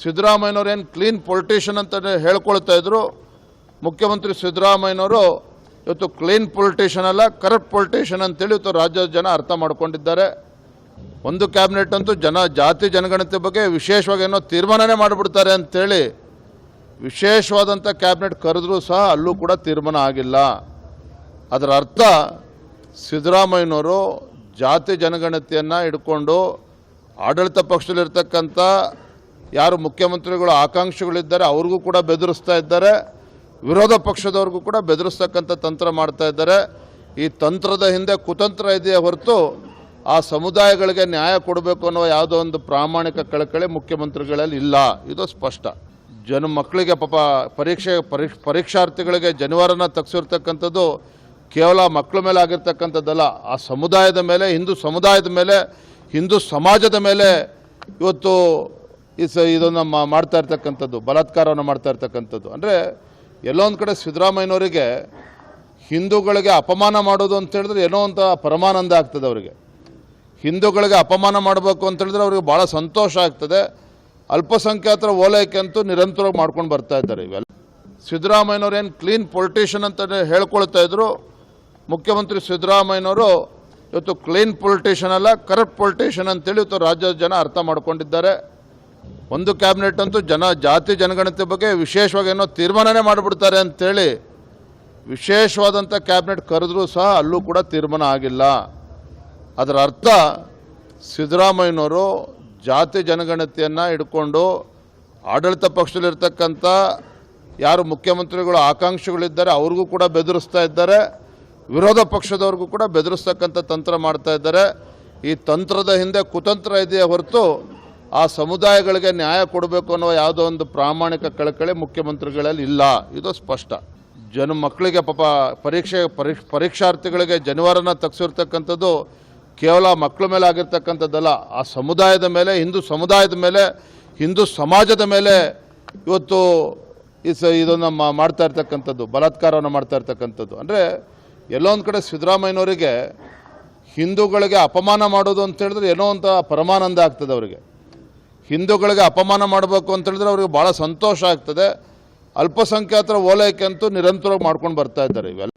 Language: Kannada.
ಸಿದ್ದರಾಮಯ್ಯನವ್ರು ಏನು ಕ್ಲೀನ್ ಪೊಲಿಟಿಷಿಯನ್ ಅಂತ ಹೇಳ್ಕೊಳ್ತಾ ಇದ್ರು. ಮುಖ್ಯಮಂತ್ರಿ ಸಿದ್ದರಾಮಯ್ಯನವರು ಇವತ್ತು ಕ್ಲೀನ್ ಪೊಲಿಟಿಷಿಯನ್ ಅಲ್ಲ ಕರಪ್ಟ್ ಪೊಲಿಟಿಷಿಯನ್ ಅಂತೇಳಿ ಇವತ್ತು ರಾಜ್ಯದ ಜನ ಅರ್ಥ ಮಾಡ್ಕೊಂಡಿದ್ದಾರೆ. ಒಂದು ಕ್ಯಾಬಿನೆಟ್ ಅಂತೂ ಜನ, ಜಾತಿ ಜನಗಣತಿ ಬಗ್ಗೆ ವಿಶೇಷವಾಗಿ ಏನೋ ತೀರ್ಮಾನನೇ ಮಾಡಿಬಿಡ್ತಾರೆ ಅಂಥೇಳಿ ವಿಶೇಷವಾದಂಥ ಕ್ಯಾಬಿನೆಟ್ ಕರೆದ್ರೂ ಸಹ ಅಲ್ಲೂ ಕೂಡ ತೀರ್ಮಾನ ಆಗಿಲ್ಲ. ಅದರ ಅರ್ಥ ಸಿದ್ದರಾಮಯ್ಯನವರು ಜಾತಿ ಜನಗಣತಿಯನ್ನು ಇಟ್ಕೊಂಡು ಆಡಳಿತ ಪಕ್ಷದಲ್ಲಿರ್ತಕ್ಕಂಥ ಯಾರು ಮುಖ್ಯಮಂತ್ರಿಗಳು ಆಕಾಂಕ್ಷಿಗಳಿದ್ದಾರೆ, ಅವ್ರಿಗೂ ಕೂಡ ಬೆದರಿಸ್ತಾ ಇದ್ದಾರೆ. ವಿರೋಧ ಪಕ್ಷದವ್ರಿಗೂ ಕೂಡ ಬೆದರಿಸ್ತಕ್ಕಂಥ ತಂತ್ರ ಮಾಡ್ತಾ ಇದ್ದಾರೆ. ಈ ತಂತ್ರದ ಹಿಂದೆ ಕುತಂತ್ರ ಇದೆಯೇ ಹೊರತು ಆ ಸಮುದಾಯಗಳಿಗೆ ನ್ಯಾಯ ಕೊಡಬೇಕು ಅನ್ನೋ ಯಾವುದೋ ಒಂದು ಪ್ರಾಮಾಣಿಕ ಕಳಕಳಿ ಮುಖ್ಯಮಂತ್ರಿಗಳಲ್ಲಿ ಇಲ್ಲ. ಇದು ಸ್ಪಷ್ಟ. ಜನ ಮಕ್ಕಳಿಗೆ ಪಾಪ ಪರೀಕ್ಷೆ ಪರೀಕ್ಷ ಪರೀಕ್ಷಾರ್ಥಿಗಳಿಗೆ ಜನಿವಾರನ ತಗ್ಸಿರ್ತಕ್ಕಂಥದ್ದು ಕೇವಲ ಮಕ್ಕಳ ಮೇಲೆ ಆಗಿರ್ತಕ್ಕಂಥದ್ದಲ್ಲ. ಆ ಸಮುದಾಯದ ಮೇಲೆ, ಹಿಂದೂ ಸಮುದಾಯದ ಮೇಲೆ, ಹಿಂದೂ ಸಮಾಜದ ಮೇಲೆ ಇವತ್ತು ಈ ಸ ಇದನ್ನು ಮಾಡ್ತಾ ಇರ್ತಕ್ಕಂಥದ್ದು, ಬಲಾತ್ಕಾರವನ್ನು ಮಾಡ್ತಾ ಇರ್ತಕ್ಕಂಥದ್ದು. ಅಂದರೆ, ಎಲ್ಲೊಂದು ಕಡೆ ಸಿದ್ದರಾಮಯ್ಯನವರಿಗೆ ಹಿಂದೂಗಳಿಗೆ ಅಪಮಾನ ಮಾಡೋದು ಅಂತ ಹೇಳಿದ್ರೆ ಏನೋ ಅಂತ ಪರಮಾನಂದ ಆಗ್ತದೆ ಅವರಿಗೆ. ಹಿಂದೂಗಳಿಗೆ ಅಪಮಾನ ಮಾಡಬೇಕು ಅಂತ ಹೇಳಿದ್ರೆ ಅವ್ರಿಗೆ ಭಾಳ ಸಂತೋಷ ಆಗ್ತದೆ. ಅಲ್ಪಸಂಖ್ಯಾತರ ಓಲೈಕೆ ಅಂತೂ ನಿರಂತರವಾಗಿ ಮಾಡ್ಕೊಂಡು ಬರ್ತಾ ಇದ್ದಾರೆ ಇವೆಲ್ಲ. ಸಿದ್ದರಾಮಯ್ಯನವ್ರು ಏನು ಕ್ಲೀನ್ ಪೊಲಿಟಿಷಿಯನ್ ಅಂತ ಹೇಳ್ಕೊಳ್ತಾ ಇದ್ರು. ಮುಖ್ಯಮಂತ್ರಿ ಸಿದ್ದರಾಮಯ್ಯನವರು ಇವತ್ತು ಕ್ಲೀನ್ ಪೊಲಿಟಿಷಿಯನ್ ಅಲ್ಲ ಕರಪ್ಟ್ ಪೊಲಿಟಿಷಿಯನ್ ಅಂತೇಳಿ ಇವತ್ತು ರಾಜ್ಯದ ಜನ ಅರ್ಥ ಮಾಡ್ಕೊಂಡಿದ್ದಾರೆ. ಒಂದು ಕ್ಯಾಬಿನೆಟ್ ಅಂತೂ ಜನ, ಜಾತಿ, ಜನಗಣತಿ ಬಗ್ಗೆ ವಿಶೇಷವಾಗಿ ಏನೋ ತೀರ್ಮಾನನೇ ಮಾಡಿಬಿಡ್ತಾರೆ ಅಂತೇಳಿ ವಿಶೇಷವಾದಂಥ ಕ್ಯಾಬಿನೆಟ್ ಕರೆದ್ರೂ ಸಹ ಅಲ್ಲೂ ಕೂಡ ತೀರ್ಮಾನ ಆಗಿಲ್ಲ. ಅದರ ಅರ್ಥ ಸಿದ್ದರಾಮಯ್ಯನವರು ಜಾತಿ, ಜನಗಣತಿಯನ್ನು ಇಟ್ಕೊಂಡು ಆಡಳಿತ ಪಕ್ಷದಲ್ಲಿರ್ತಕ್ಕಂಥ ಯಾರು ಮುಖ್ಯಮಂತ್ರಿಗಳು, ಆಕಾಂಕ್ಷಿಗಳಿದ್ದಾರೆ, ಅವ್ರಿಗೂ ಕೂಡ ಬೆದರಿಸ್ತಾ ಇದ್ದಾರೆ. ವಿರೋಧ ಪಕ್ಷದವ್ರಿಗೂ ಕೂಡ ಬೆದರಿಸ್ತಕ್ಕಂಥ ತಂತ್ರ ಮಾಡ್ತಾ ಇದ್ದಾರೆ. ಈ ತಂತ್ರದ ಹಿಂದೆ ಕುತಂತ್ರ ಇದೆಯೇ ಹೊರತು ಆ ಸಮುದಾಯಗಳಿಗೆ ನ್ಯಾಯ ಕೊಡಬೇಕು ಅನ್ನೋ ಯಾವುದೋ ಒಂದು ಪ್ರಾಮಾಣಿಕ ಕಳಕಳಿ ಮುಖ್ಯಮಂತ್ರಿಗಳಲ್ಲಿ ಇಲ್ಲ. ಇದು ಸ್ಪಷ್ಟ. ಜನ ಮಕ್ಕಳಿಗೆ ಪಾಪ ಪರೀಕ್ಷೆ, ಪರೀಕ್ಷ, ಪರೀಕ್ಷಾರ್ಥಿಗಳಿಗೆ ಜನಿವಾರನ ತಗ್ಸಿರ್ತಕ್ಕಂಥದ್ದು ಕೇವಲ ಮಕ್ಕಳ ಮೇಲೆ ಆಗಿರ್ತಕ್ಕಂಥದ್ದಲ್ಲ. ಆ ಸಮುದಾಯದ ಮೇಲೆ, ಹಿಂದೂ ಸಮುದಾಯದ ಮೇಲೆ, ಹಿಂದೂ ಸಮಾಜದ ಮೇಲೆ ಇವತ್ತು ಈ ಸ, ಇದನ್ನು ಮಾಡ್ತಾ ಇರ್ತಕ್ಕಂಥದ್ದು, ಬಲಾತ್ಕಾರವನ್ನು ಮಾಡ್ತಾ ಇರ್ತಕ್ಕಂಥದ್ದು. ಅಂದರೆ ಎಲ್ಲೊಂದು ಕಡೆ ಸಿದ್ದರಾಮಯ್ಯನವರಿಗೆ ಹಿಂದೂಗಳಿಗೆ ಅಪಮಾನ ಮಾಡೋದು ಅಂತ ಹೇಳಿದ್ರೆ ಏನೋ ಅಂತ ಪರಮಾನಂದ ಆಗ್ತದೆ ಅವರಿಗೆ. ಹಿಂದೂಗಳಿಗೆ ಅಪಮಾನ ಮಾಡಬೇಕು ಅಂತ ಹೇಳಿದ್ರೆ ಅವ್ರಿಗೆ ಭಾಳ ಸಂತೋಷ ಆಗ್ತದೆ. ಅಲ್ಪಸಂಖ್ಯಾತರ ಓಲೈಕೆ ಅಂತೂ ನಿರಂತರವಾಗಿ ಮಾಡ್ಕೊಂಡು ಬರ್ತಾ ಇದ್ದಾರೆ ಇವೆಲ್ಲ.